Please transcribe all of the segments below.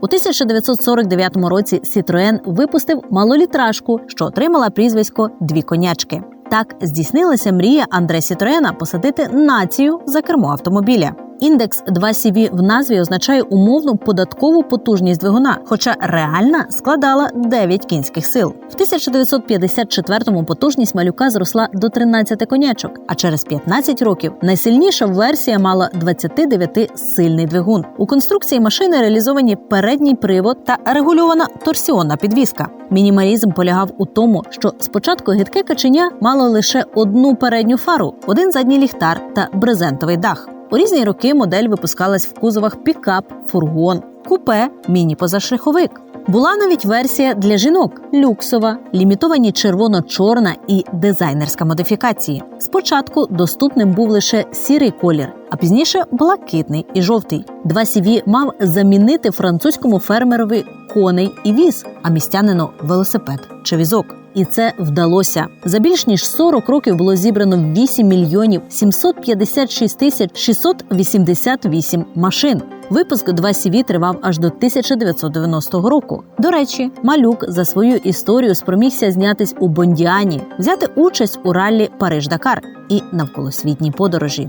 У 1949 році Сітроен випустив малолітражку, що отримала прізвисько Дві конячки. Так здійснилася мрія Андре Сітроена посадити націю за кермо автомобіля. Індекс 2CV в назві означає умовну податкову потужність двигуна, хоча реальна складала 9 кінських сил. В 1954-му потужність малюка зросла до 13 конячок, а через 15 років найсильніша версія мала 29-сильний двигун. У конструкції машини реалізовані передній привод та регульована торсіонна підвіска. Мінімалізм полягав у тому, що спочатку гидке каченя мало лише одну передню фару, один задній ліхтар та брезентовий дах. У різні роки модель випускалась в кузовах пікап, фургон, купе, міні-позашляховик. Була навіть версія для жінок люксова, лімітовані червоно-чорна і дизайнерська модифікації. Спочатку доступним був лише сірий колір, а пізніше блакитний і жовтий. Два CV мав замінити французькому фермерові коней і віз, а містянину велосипед чи візок. І це вдалося. За більш ніж 40 років було зібрано 8 мільйонів 756 тисяч 688 машин. Випуск 2 CV тривав аж до 1990 року. До речі, малюк за свою історію спромігся знятись у Бондіані, взяти участь у раллі Париж-Дакар і навколосвітній подорожі.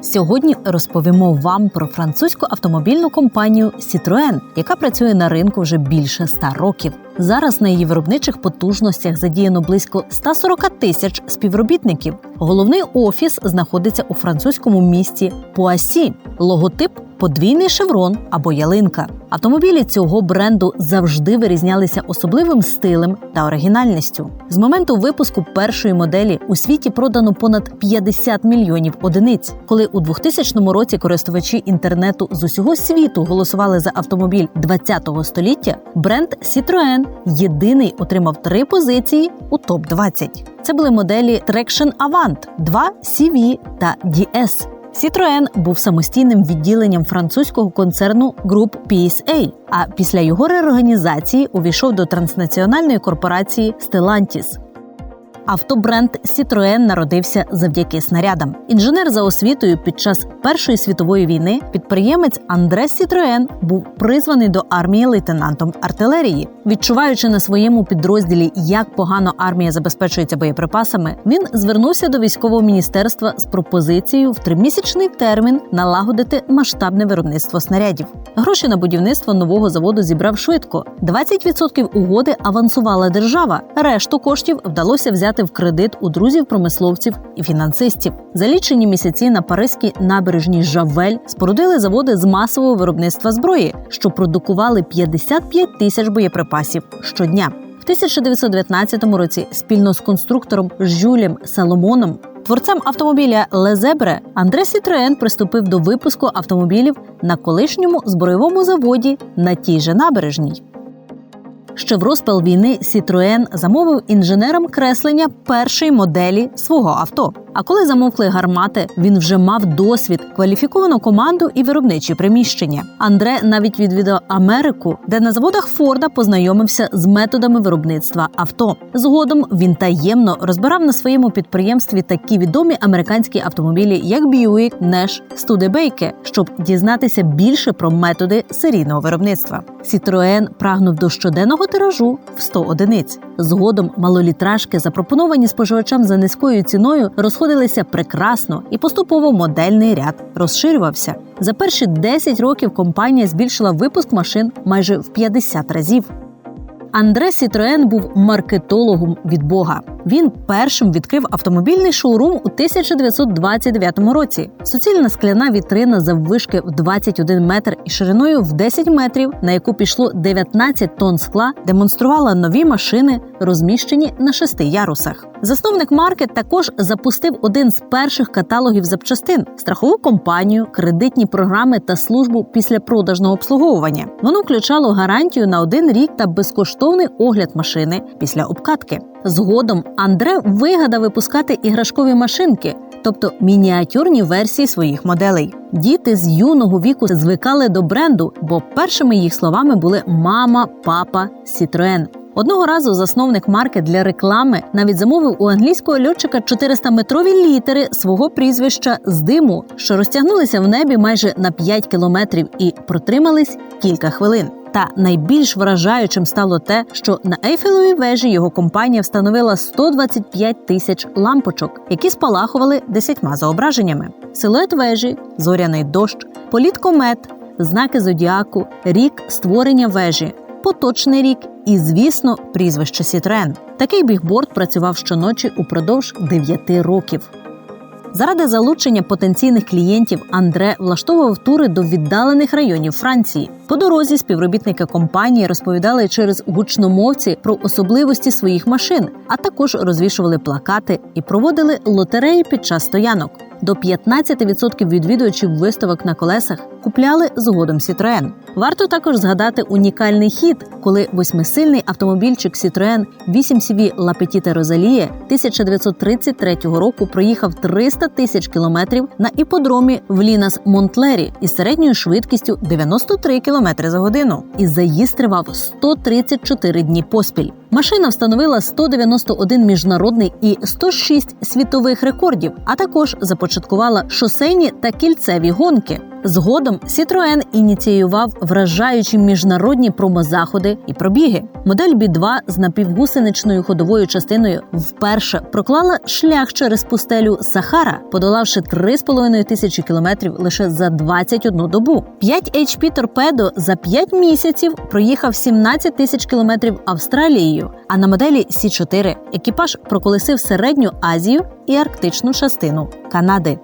Сьогодні розповімо вам про французьку автомобільну компанію Citroën, яка працює на ринку вже більше ста років. Зараз на її виробничих потужностях задіяно близько 140 тисяч співробітників. Головний офіс знаходиться у французькому місті Пуасі. Логотип подвійний шеврон або ялинка. Автомобілі цього бренду завжди вирізнялися особливим стилем та оригінальністю. З моменту випуску першої моделі у світі продано понад 50 мільйонів одиниць. Коли у 2000 році користувачі інтернету з усього світу голосували за автомобіль 20-го століття, бренд Citroën єдиний отримав три позиції у топ 20 Це були моделі Traction Avant 2 CV та DS. Citroën був самостійним відділенням французького концерну Group PSA, а після його реорганізації увійшов до транснаціональної корпорації Stellantis. Автобренд Citroën народився завдяки снарядам. Інженер за освітою під час Першої світової війни підприємець Андре Citroën був призваний до армії лейтенантом артилерії. Відчуваючи на своєму підрозділі, як погано армія забезпечується боєприпасами, він звернувся до військового міністерства з пропозицією в тримісячний термін налагодити масштабне виробництво снарядів. Гроші на будівництво нового заводу зібрав швидко. 20% угоди авансувала держава. Решту коштів вдалося взяти в кредит у друзів промисловців і фінансистів. За лічені місяці на Паризькій набережній Жавель спорудили заводи з масового виробництва зброї, що продукували 55 тисяч боєприпасів щодня. В 1919 році спільно з конструктором Жюлем Саломоном, творцем автомобіля Лезебре, Андре Сітроен приступив до випуску автомобілів на колишньому збройовому заводі на тій же набережній. Ще в розпал війни Citroën замовив інженерам креслення першої моделі свого авто. А коли замовкли гармати, він вже мав досвід, кваліфіковану команду і виробничі приміщення. Андре навіть відвідав Америку, де на заводах Форда познайомився з методами виробництва авто. Згодом він таємно розбирав на своєму підприємстві такі відомі американські автомобілі, як Buick, Nash, Studebaker, щоб дізнатися більше про методи серійного виробництва. Citroën прагнув до щоденного тиражу в 100 одиниць. Згодом малолітражки, запропоновані споживачам за низькою ціною, розходилися прекрасно, і поступово модельний ряд розширювався. За перші 10 років компанія збільшила випуск машин майже в 50 разів. Андре Сітроен був маркетологом від Бога. Він першим відкрив автомобільний шоурум у 1929 році. Суцільна скляна вітрина заввишки в 21 метр і шириною в 10 метрів, на яку пішло 19 тонн скла, демонструвала нові машини, розміщені на шести ярусах. Засновник марки також запустив один з перших каталогів запчастин страхову компанію, кредитні програми та службу після продажного обслуговування. Воно включало гарантію на один рік та безкоштовний огляд машини після обкатки. Згодом Андре вигадав випускати іграшкові машинки, тобто мініатюрні версії своїх моделей. Діти з юного віку звикали до бренду, бо першими їх словами були мама, папа, Сітроен. Одного разу засновник марки для реклами навіть замовив у англійського льотчика 400-метрові літери свого прізвища з диму, що розтягнулися в небі майже на 5 кілометрів і протримались кілька хвилин. Та найбільш вражаючим стало те, що на Ейфелевій вежі його компанія встановила 125 тисяч лампочок, які спалахували десятьма зображеннями: силует вежі, зоряний дощ, політ комет, знаки зодіаку, рік створення вежі, поточний рік і, звісно, прізвище Сітроен. Такий бігборд працював щоночі упродовж 9 років. Заради залучення потенційних клієнтів Андре влаштовував тури до віддалених районів Франції. По дорозі співробітники компанії розповідали через гучномовці про особливості своїх машин, а також розвішували плакати і проводили лотереї під час стоянок. До 15% відвідувачів виставок на колесах купляли згодом Citroën. Варто також згадати унікальний хід, коли восьмисильний автомобільчик Citroën 8CV La Petite Rosalie 1933 року проїхав 300 тисяч кілометрів на іподромі в Лінас Монтлері із середньою швидкістю 93 км за годину. І заїзд тривав 134 дні поспіль. Машина встановила 191 міжнародний і 106 світових рекордів, а також започаткувала шосейні та кільцеві гонки. Згодом Citroën ініціював вражаючі міжнародні промозаходи і пробіги. Модель B2 з напівгусеничною ходовою частиною вперше проклала шлях через пустелю Сахара, подолавши 3,5 тисячі кілометрів лише за 21 добу. 5 HP торпедо за 5 місяців проїхав 17 тисяч кілометрів Австралією. А на моделі Сі-4 екіпаж проколесив середню Азію і арктичну частину Канади.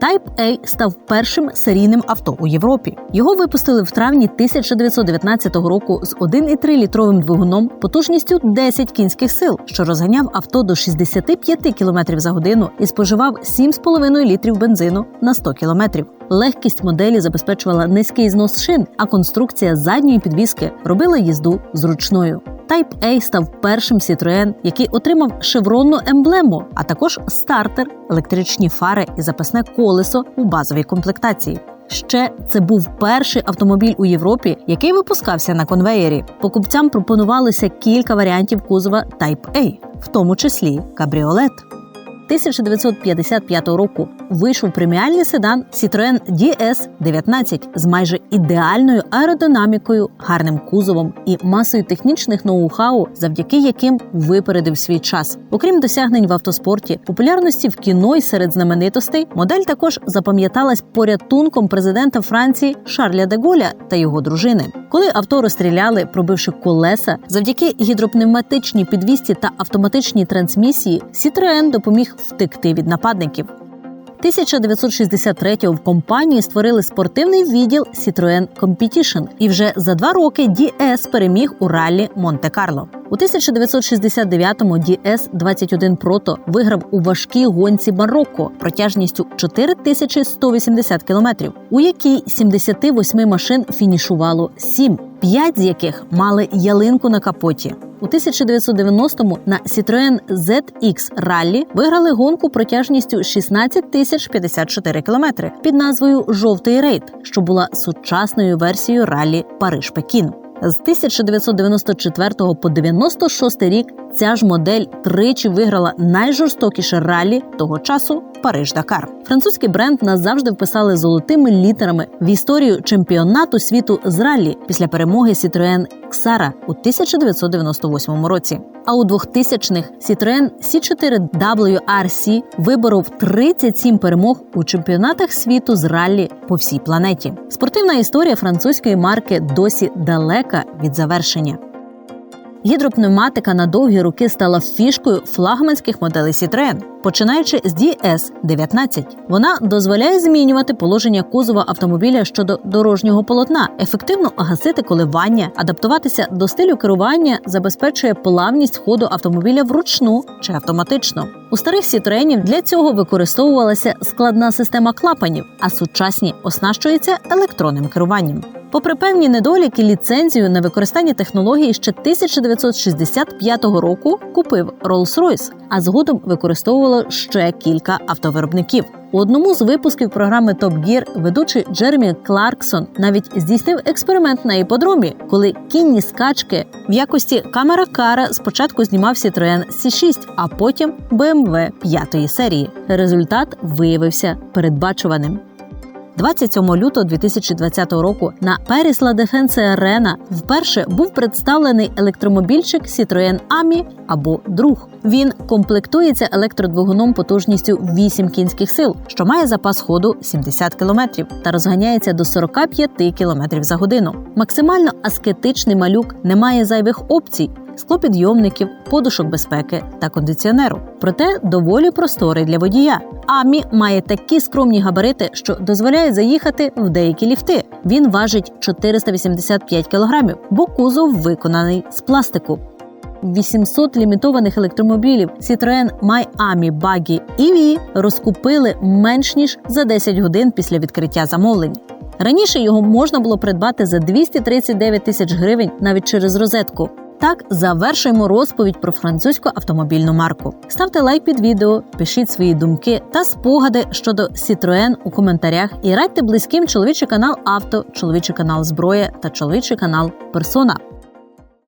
Type A став першим серійним авто у Європі. Його випустили в травні 1919 року з 1,3-літровим двигуном потужністю 10 кінських сил, що розганяв авто до 65 км за годину і споживав 7,5 літрів бензину на 100 км. Легкість моделі забезпечувала низький знос шин, а конструкція задньої підвіски робила їзду зручною. Type A став першим Citroën, який отримав шевронну емблему, а також стартер, електричні фари і запасне колесо у базовій комплектації. Ще це був перший автомобіль у Європі, який випускався на конвеєрі. Покупцям пропонувалося кілька варіантів кузова Type A, в тому числі кабріолет. 1955 року вийшов преміальний седан Citroën DS-19 з майже ідеальною аеродинамікою, гарним кузовом і масою технічних ноу-хау, завдяки яким випередив свій час. Окрім досягнень в автоспорті, популярності в кіно і серед знаменитостей, модель також запам'яталась порятунком президента Франції Шарля де Голля та його дружини. Коли авто розстріляли, пробивши колеса, завдяки гідропневматичній підвісті та автоматичній трансмісії, Citroën допоміг втекти від нападників. 1963-го в компанії створили спортивний відділ Citroën Competition, і вже за два роки DS переміг у раллі Монте-Карло. У 1969-му DS 21 Proto виграв у важкій гонці Марокко протяжністю 4180 кілометрів, у якій 78 машин фінішувало 7, 5 з яких мали ялинку на капоті. У 1990-му на Citroën ZX Rally виграли гонку протяжністю 16 тисяч 54 кілометри під назвою Жовтий рейд, що була сучасною версією ралі Париж-Пекін. З 1994 по 96 рік ця ж модель тричі виграла найжорстокіше ралі того часу Париж-Дакар. Французький бренд назавжди вписали золотими літерами в історію чемпіонату світу з раллі після перемоги Citroën Xara у 1998 році. А у 2000-х Citroën C4 WRC виборов 37 перемог у чемпіонатах світу з раллі по всій планеті. Спортивна історія французької марки досі далека від завершення. Гідропневматика на довгі роки стала фішкою флагманських моделей Citroën. Починаючи з DS-19, вона дозволяє змінювати положення кузова автомобіля щодо дорожнього полотна, ефективно гасити коливання, адаптуватися до стилю керування, забезпечує плавність ходу автомобіля вручну чи автоматично. У старих Citroenів для цього використовувалася складна система клапанів, а сучасні оснащуються електронним керуванням. Попри певні недоліки, ліцензію на використання технології ще 1965 року купив Rolls-Royce, а згодом використовувало ще кілька автовиробників. У одному з випусків програми Top Gear ведучий Джеремі Кларксон навіть здійснив експеримент на іподромі, коли кінні скачки в якості камера кара спочатку знімав Citroen C6, а потім BMW п'ятої серії. Результат виявився передбачуваним. 27 лютого 2020 року на Перісла Дефенсе Арена вперше був представлений електромобільчик Citroën AMI або друг. Він комплектується електродвигуном потужністю 8 кінських сил, що має запас ходу 70 км та розганяється до 45 км за годину. Максимально аскетичний малюк не має зайвих опцій. Склопідйомників, подушок безпеки та кондиціонеру, проте доволі просторий для водія. Амі має такі скромні габарити, що дозволяє заїхати в деякі ліфти. Він важить 485 кг, бо кузов виконаний з пластику. 800 лімітованих електромобілів Citroen My-Ami Buggy EV розкупили менш ніж за 10 годин після відкриття замовлень. Раніше його можна було придбати за 239 тисяч гривень навіть через розетку. Так завершуємо розповідь про французьку автомобільну марку. Ставте лайк під відео, пишіть свої думки та спогади щодо Citroën у коментарях і радьте близьким чоловічий канал Авто, чоловічий канал Зброя та чоловічий канал Персона.